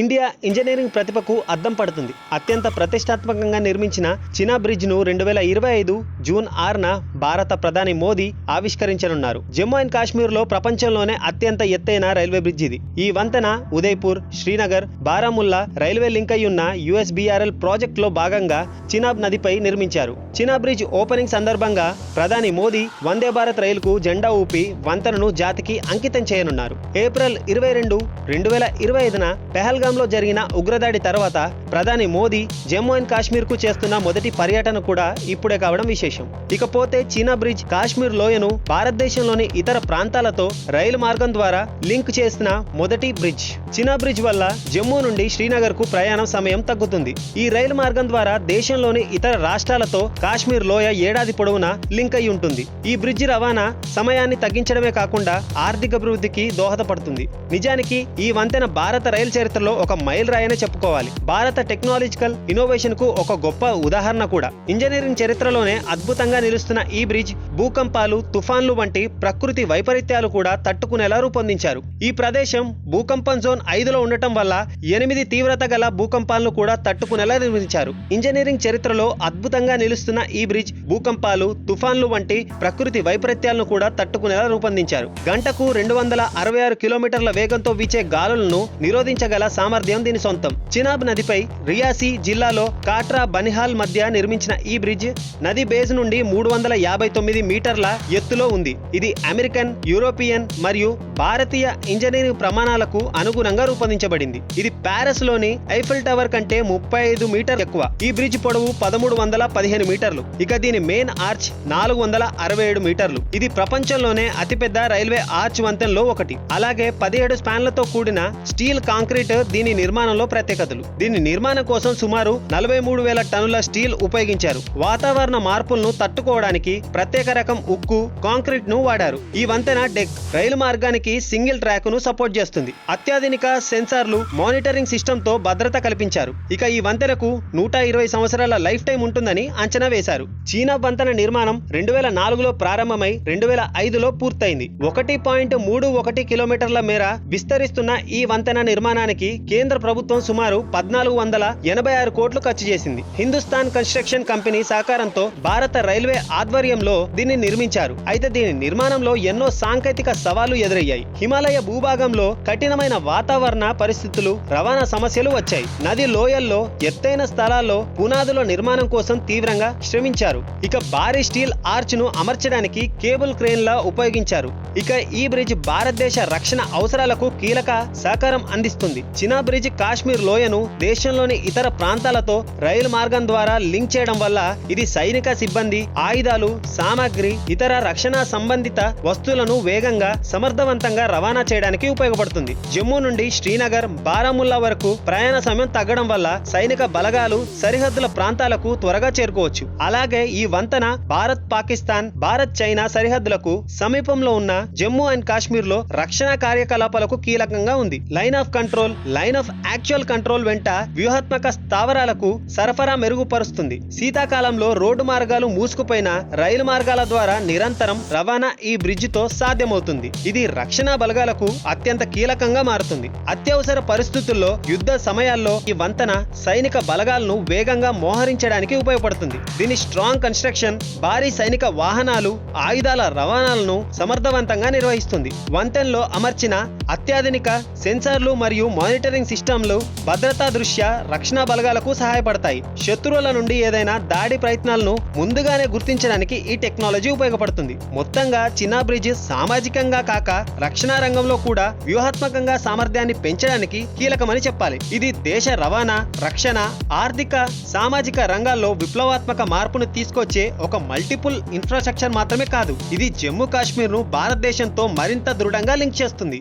India engineering ప్రతిభకు అద్దం పడుతుంది. అత్యంత ప్రతిష్టాత్మకంగా నిర్మించిన చినా బ్రిడ్జ్ను రెండు వేల ఇరవై ఐదు జూన్ ఆరున భారత ప్రధాని మోదీ ఆవిష్కరించనున్నారు. జమ్మూ అండ్ కాశ్మీర్లో ప్రపంచంలోనే అత్యంత ఎత్తైన రైల్వే బ్రిడ్జ్ ఇది. ఈ వంతెన ఉదయ్పూర్ శ్రీనగర్ బారాముల్లా రైల్వే లింక్ అయి ఉన్న యుఎస్బీఆర్ఎల్ ప్రాజెక్టులో భాగంగా చినాబ్ నదిపై నిర్మించారు. చినా బ్రిడ్జ్ ఓపెనింగ్ సందర్భంగా ప్రధాని మోదీ వందే భారత్ రైలుకు జెండా ఊపి వంతెనను జాతికి అంకితం చేయనున్నారు. ఏప్రిల్ ఇరవై రెండు రెండు వేల ఇరవై ఐదున పెహల్ పెహల్గాంలో జరిగిన ఉగ్రదాడి తర్వాత ప్రధాని మోదీ జమ్మూ అండ్ కాశ్మీర్కు చేస్తున్న మొదటి పర్యటన కూడా ఇప్పుడే కావడం విశేషం. ఇకపోతే చీనా బ్రిడ్జ్ కాశ్మీర్ లోయను భారతదేశంలోని ఇతర ప్రాంతాలతో రైలు మార్గం ద్వారా లింక్ చేసిన మొదటి బ్రిడ్జ్. చీనా బ్రిడ్జ్ వల్ల జమ్మూ నుండి శ్రీనగర్కు ప్రయాణం సమయం తగ్గుతుంది. ఈ రైలు మార్గం ద్వారా దేశంలోని ఇతర రాష్ట్రాలతో కాశ్మీర్ లోయ ఏడాది పొడవునా లింక్ అయి ఉంటుంది. ఈ బ్రిడ్జి రవాణా సమయాన్ని తగ్గించడమే కాకుండా ఆర్థిక అభివృద్ధికి దోహదపడుతుంది. నిజానికి ఈ వంతెన భారత రైలు చరిత్రలో ఒక మైల్ రాయనే చెప్పుకోవాలి. భారత టెక్నాలజికల్ ఇన్నోవేషన్కు ఒక గొప్ప ఉదాహరణ కూడా. ఇంజనీరింగ్ చరిత్రలోనే అద్భుతంగా నిలుస్తున్న ఈ బ్రిడ్జ్ భూకంపాలు తుఫాన్లు వంటి ప్రకృతి వైపరీత్యాలు కూడా తట్టుకునేలా రూపొందించారు. ఈ ప్రదేశం భూకంపం జోన్ ఐదులో ఉండటం వల్ల ఎనిమిది తీవ్రత గల భూకంపాలను కూడా తట్టుకునేలా నిర్మించారు. ఇంజనీరింగ్ చరిత్రలో అద్భుతంగా నిలుస్తున్న ఈ బ్రిడ్జ్ భూకంపాలు తుఫాన్లు వంటి ప్రకృతి వైపరీత్యాలను కూడా తట్టుకునేలా రూపొందించారు. గంటకు రెండు వందల అరవై ఆరు కిలోమీటర్ల వేగంతో వీచే గాలులను నిరోధించగల సామర్థ్యం దీని సొంతం. చినాబ్ నదిపై రియాసీ జిల్లాలో కాట్రా బనిహాల్ మధ్య నిర్మించిన ఈ బ్రిడ్జ్ నది బేస్ నుండి మూడు వందల యాభై తొమ్మిది మీటర్ల ఎత్తులో ఉంది. ఇది అమెరికన్ యూరోపియన్ మరియు భారతీయ ఇంజనీరింగ్ ప్రమాణాలకు అనుగుణంగా రూపొందించబడింది. ఇది ప్యారిస్లోని ఐఫిల్ టవర్ కంటే ముప్పై ఐదు మీటర్ ఎక్కువ. ఈ బ్రిడ్జ్ పొడవు పదమూడు వందల పదిహేను మీటర్లు. ఇక దీని మెయిన్ ఆర్చ్ నాలుగు వందల అరవై ఏడు మీటర్లు. ఇది ప్రపంచంలోనే అతిపెద్ద రైల్వే ఆర్చ్ వంతెనలో ఒకటి. అలాగే పదిహేడు స్పాన్లతో కూడిన స్టీల్ కాంక్రీట్ దీని నిర్మాణంలో ప్రత్యేకతలు. దీని నిర్మాణం కోసం సుమారు నలభై మూడు వేల టన్నుల స్టీల్ ఉపయోగించారు. వాతావరణ మార్పులను తట్టుకోవడానికి ప్రత్యేక రకం ఉక్కు కాంక్రీట్ను వాడారు. ఈ వంతెన డెక్ రైలు మార్గానికి సింగిల్ ట్రాక్ను సపోర్ట్ చేస్తుంది. అత్యాధునిక సెన్సార్లు మానిటరింగ్ సిస్టమ్తో భద్రత కల్పించారు. ఇక ఈ వంతెనకు నూట ఇరవై సంవత్సరాల లైఫ్ టైం ఉంటుందని అంచనా వేశారు. చీనా వంతెన నిర్మాణం రెండు వేల నాలుగులో ప్రారంభమై రెండు వేల ఐదులో పూర్తయింది. ఒకటి పాయింట్ మూడు ఒకటి కిలోమీటర్ల మేర విస్తరిస్తున్న ఈ వంతెన నిర్మాణానికి కేంద్ర ప్రభుత్వం సుమారు పద్నాలుగు వందల ఎనభై ఆరు కోట్లు ఖర్చు చేసింది. హిందుస్థాన్ కన్స్ట్రక్షన్ కంపెనీ సహకారంతో భారత రైల్వే ఆధ్వర్యంలో దీన్ని నిర్మించారు. అయితే దీని నిర్మాణంలో ఎన్నో సాంకేతిక సవాళ్ళు ఎదురయ్యాయి. హిమాలయ భూభాగంలో కఠినమైన వాతావరణ పరిస్థితులు రవాణా సమస్యలు వచ్చాయి. నది లోయల్లో ఎత్తైన స్థలాల్లో పునాదుల నిర్మాణం కోసం తీవ్రంగా శ్రమించారు. ఇక భారీ స్టీల్ ఆర్చ్ను అమర్చడానికి కేబుల్ క్రేన్ లా ఉపయోగించారు. ఇక ఈ బ్రిడ్జ్ భారతదేశ రక్షణ అవసరాలకు కీలక సహకారం అందిస్తుంది. చినా బ్రిడ్జ్ కాశ్మీర్ లోయను దేశంలోని ఇతర ప్రాంతాలతో రైలు మార్గం ద్వారా లింక్ చేయడం వల్ల ఇది సైనిక సిబ్బంది ఆయుధాలు సామాగ్రి ఇతర రక్షణ సంబంధిత వస్తువులను వేగంగా సమర్థవంతంగా రవాణా చేయడానికి ఉపయోగపడుతుంది. జమ్మూ నుండి శ్రీనగర్ బారాముల్లా వరకు ప్రయాణ సమయం తగ్గడం వల్ల సైనిక బలగాలు సరిహద్దుల ప్రాంతాలకు త్వరగా చేరుకోవచ్చు. అలాగే ఈ వంతెన భారత్ పాకిస్తాన్ భారత్ చైనా సరిహద్దులకు సమీపంలో ఉన్న జమ్మూ అండ్ కాశ్మీర్లో రక్షణ కార్యకలాపాలకు కీలకంగా ఉంది. Line of control line of actual control వెంట వ్యూహాత్మక స్థావరాలకు సరఫరా మెరుగుపరుస్తుంది. శీతాకాలంలో రోడ్డు మార్గాలు మూసుకుపోయిన రైలు మార్గాల ద్వారా నిరంతరం రవాణా ఈ బ్రిడ్జ్తో సాధ్యమవుతుంది. ఇది రక్షణ బలగాలకు అత్యంత కీలకంగా మారుతుంది. అత్యవసర పరిస్థితుల్లో యుద్ధ సమయాల్లో ఈ వంతెన సైనిక బలగాలను వేగంగా మోహరించడానికి ఉపయోగపడుతుంది. దీని స్ట్రాంగ్ కన్స్ట్రక్షన్ భారీ సైనిక వాహనాలు ఆయుధాల రవాణాలను సమర్థవంతంగా నిర్వహిస్తుంది. వంతెనలో అమర్చిన అత్యాధునిక సెన్సార్లు మరియు మానిటరింగ్ సిస్టంలు భద్రతా దృష్ట్యా రక్షణ బలగాలకు సహాయపడతాయి. శత్రువుల నుండి ఏదైనా దాడి ప్రయత్నాలను ముందుగానే గుర్తించడానికి ఈ టెక్నాలజీ ఉపయోగపడుతుంది. మొత్తంగా చిన్నా బ్రిడ్జ్ సామాజికంగా కాక రక్షణ రంగంలో కూడా వ్యూహాత్మకంగా సామర్థ్యాన్ని పెంచడానికి కీలకమని చెప్పాలి. ఇది దేశ రవాణా రక్షణ ఆర్థిక సామాజిక రంగాల్లో విప్లవాత్మక మార్పును తీసుకొచ్చే ఒక మల్టిపుల్ ఇన్ఫ్రాస్ట్రక్చర్ మాత్రమే కాదు. ఇది జమ్మూ కాశ్మీర్ను భారతదేశంతో మరింత దృఢంగా లింక్ చేస్తుంది.